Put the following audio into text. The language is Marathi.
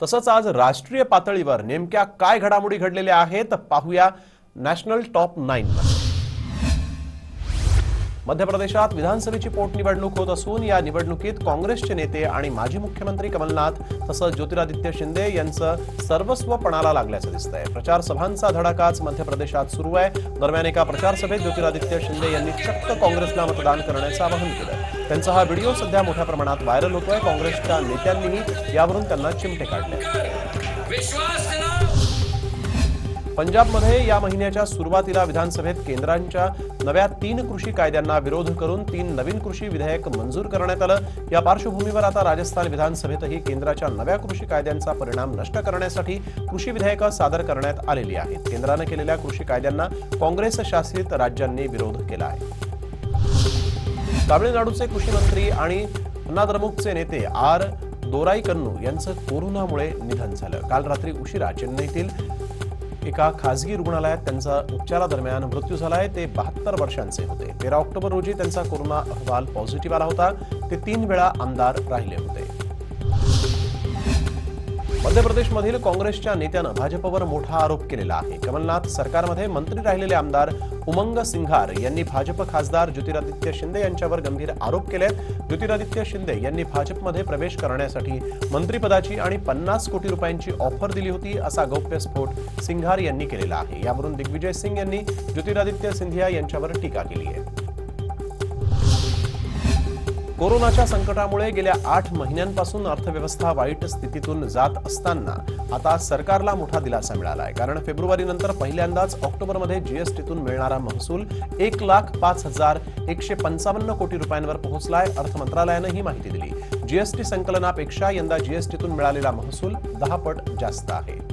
तसंच आज राष्ट्रीय पातळीवर नेमक्या काय घडामोडी घडलेल्या आहेत पाहूया नॅशनल टॉप नाईन मध्य प्रदेशात विधानसभेची पोटनिवडणूक होत असून या निवडणुकीत काँग्रेसचे नेते आणि माजी मुख्यमंत्री कमलनाथ तसंच ज्योतिरादित्य शिंदे यांचं सर्वस्व पणाला लागल्याचं दिसतंय. प्रचार सभांचा धडाकाच मध्य प्रदेशात सुरू आहे. दरम्यान एका प्रचार सभेत ज्योतिरादित्य शिंदे यांनी चक्क काँग्रेसला मतदान करण्याचं आवाहन केलं. त्यांचा हा व्हिडिओ सध्या मोठ्या प्रमाणात व्हायरल होतोय. काँग्रेसच्या नेत्यांनीही यावरून त्यांना चिमटे काढले. विश्वास पंजाबमध्ये या महिन्याच्या सुरुवातीला विधानसभेत केंद्रांच्या नव्या तीन कृषी कायद्यांना विरोध करून तीन नवीन कृषी विधेयक मंजूर करण्यात आलं. या पार्श्वभूमीवर आता राजस्थान विधानसभेतही केंद्राच्या नव्या कृषी कायद्यांचा परिणाम नष्ट करण्यासाठी कृषी विधेयकं सादर करण्यात आलेली आहेत. केंद्रानं केलेल्या कृषी कायद्यांना काँग्रेस शासित राज्यांनी विरोध केला आहे. तामिळनाडूचे कृषी मंत्री आणि अण्णाद्रमुकचे नेते आर दोराईकन्नू यांचं कोरोनामुळे निधन झालं. काल रात्री उशिरा चेन्नईतील एका खासगी रुग्णालयात त्यांचा उपचारादरम्यान मृत्यू झाला आहे ते बहात्तर वर्षांचे होते. तेरा ऑक्टोबर रोजी त्यांचा कोरोना अहवाल पॉझिटिव्ह आला होता. ते तीन वेळा आमदार राहिले होते. मध्य प्रदेशमधील काँग्रेसच्या नेत्यानं भाजपवर मोठा आरोप केलेला आहे. कमलनाथ सरकारमध्ये मंत्री राहिलेले आमदार उमंग सिंघार यांनी भाजप खासदार ज्योतिरादित्य शिंदे यांच्यावर गंभीर आरोप केले आहेत ज्योतिरादित्य शिंदे यांनी भाजपमध्ये प्रवेश करण्यासाठी मंत्रिपदाची आणि पन्नास कोटी रुपयांची ऑफर दिली होती असा गौप्यस्फोट सिंघार यांनी केलेला आहे. यावरून दिग्विजय सिंग यांनी ज्योतिरादित्य सिंधिया यांच्यावर टीका केली आहे. कोरोनाच्या संकटामुळे गेल्या आठ महिन्यांपासून अर्थव्यवस्था वाईट स्थितीतून जात असताना आता सरकारला मोठा दिलासा मिळाला आहे कारण फेब्रुवारीनंतर पहिल्यांदाच ऑक्टोबरमध्ये जीएसटीतून मिळणारा महसूल एक लाख पाच हजार एकशे पंचावन्न कोटी रुपयांवर पोहोचलाय अर्थ मंत्रालयानं ही माहिती दिली. जीएसटी संकलनापेक्षा यंदा जीएसटीतून मिळालेला महसूल दहा पट जास्त आहे.